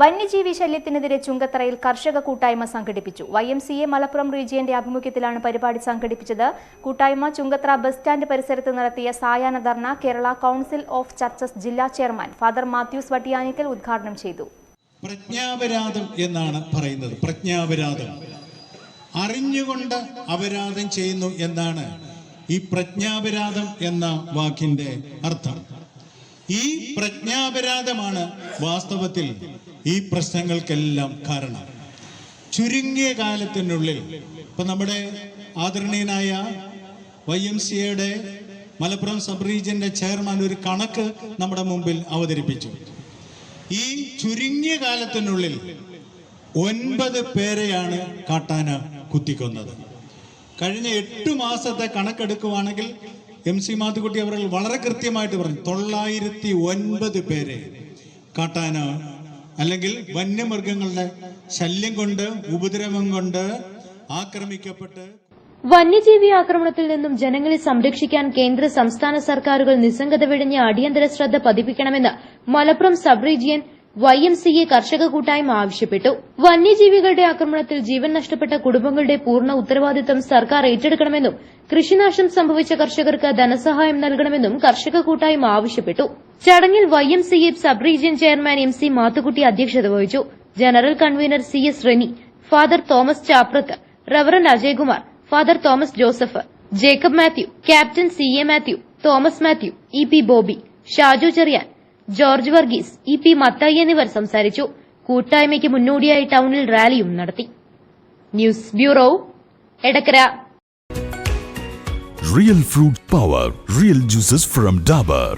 വന്യജീവി ശല്യത്തിനെതിരെ ചുങ്കത്തറയിൽ കർഷക കൂട്ടായ്മ സംഘടിപ്പിച്ചു. Y M C A Malappuram റീജിയന്റെ ആഭിമുഖ്യത്തിലാണ് പരിപാടി സംഘടിപ്പിച്ചത്. കൂട്ടായ്മ ചുങ്കത്തറ ബസ് സ്റ്റാൻഡ് പരിസരത്ത് നടത്തിയ സായാഹ്ന ധർണ കേരള കൗൺസിൽ ഓഫ് ചർച്ചസ് ജില്ലാ ചെയർമാൻ ഫാദർ മാത്യൂസ് വട്ടിയാനിക്കൽ ഉദ്ഘാടനം ചെയ്തു. പ്രജ്ഞാപരാധം എന്നാണ് പറയുന്നത്. പ്രജ്ഞാപരാധം. അറിഞ്ഞുകൊണ്ട് അപരാധം ചെയ്യുന്നു എന്നാണ് ഈ പ്രജ്ഞാപരാധം എന്ന വാക്കിന്റെ അർത്ഥം. ഈ പ്രജ്ഞാപരാധമാണ് വാസ്തവത്തിൽ ഈ പ്രശ്നങ്ങൾക്കെല്ലാം കാരണം. ചുരുങ്ങിയ കാലത്തിനുള്ളിൽ ഇപ്പൊ നമ്മുടെ ആദരണീയനായ വൈ എം സി എയുടെ മലപ്പുറം സബ് റീജിയന്റെ ചെയർമാൻ ഒരു കണക്ക് നമ്മുടെ മുമ്പിൽ അവതരിപ്പിച്ചു. ഈ ചുരുങ്ങിയ കാലത്തിനുള്ളിൽ ഒൻപത് പേരെയാണ് കാട്ടാന കുത്തിക്കൊന്നത്. കഴിഞ്ഞ എട്ട് മാസത്തെ കണക്കെടുക്കുവാണെങ്കിൽ എം സി മാത്തുക്കുട്ടി അവർ വളരെ കൃത്യമായിട്ട് പറഞ്ഞു തൊള്ളായിരത്തി ഒൻപത് പേരെ കാട്ടാന അല്ലെങ്കിൽ വന്യമൃഗങ്ങളുടെ ശല്യം കൊണ്ട് ഉപദ്രവം കൊണ്ട് ആക്രമിക്കപ്പെട്ട് വന്യജീവി ആക്രമണത്തിൽ നിന്നും ജനങ്ങളെ സംരക്ഷിക്കാൻ കേന്ദ്ര സംസ്ഥാന സർക്കാരുകൾ നിസ്സംഗത വെടിഞ്ഞ് അടിയന്തര ശ്രദ്ധ പതിപ്പിക്കണമെന്ന് Malappuram sub region Y M C A കർഷക കൂട്ടായ്മ ആവശ്യപ്പെട്ടു. വന്യജീവികളുടെ ആക്രമണത്തിൽ ജീവൻ നഷ്ടപ്പെട്ട കുടുംബങ്ങളുടെ പൂർണ ഉത്തരവാദിത്തം സർക്കാർ ഏറ്റെടുക്കണമെന്നും കൃഷിനാശം സംഭവിച്ച കർഷകർക്ക് ധനസഹായം നൽകണമെന്നും കർഷക കൂട്ടായ്മ ആവശ്യപ്പെട്ടു. ചടങ്ങിൽ Y M C A sub region chairman M C Mathukutty അധ്യക്ഷത വഹിച്ചു. General convener C S Reni father Thomas Chaprath reverend Ajaykumar father Thomas Joseph Jacob Mathew captain C A Mathew Thomas Mathew E P Bobby Shaju Cherian George Varghese E P Mathai എന്നിവർ സംസാരിച്ചു. കൂട്ടായ്മയ്ക്ക് മുന്നോടിയായി ടൌണിൽ റാലിയും നടത്തി. News bureau Edakkara. Real fruit power real juices from Dabur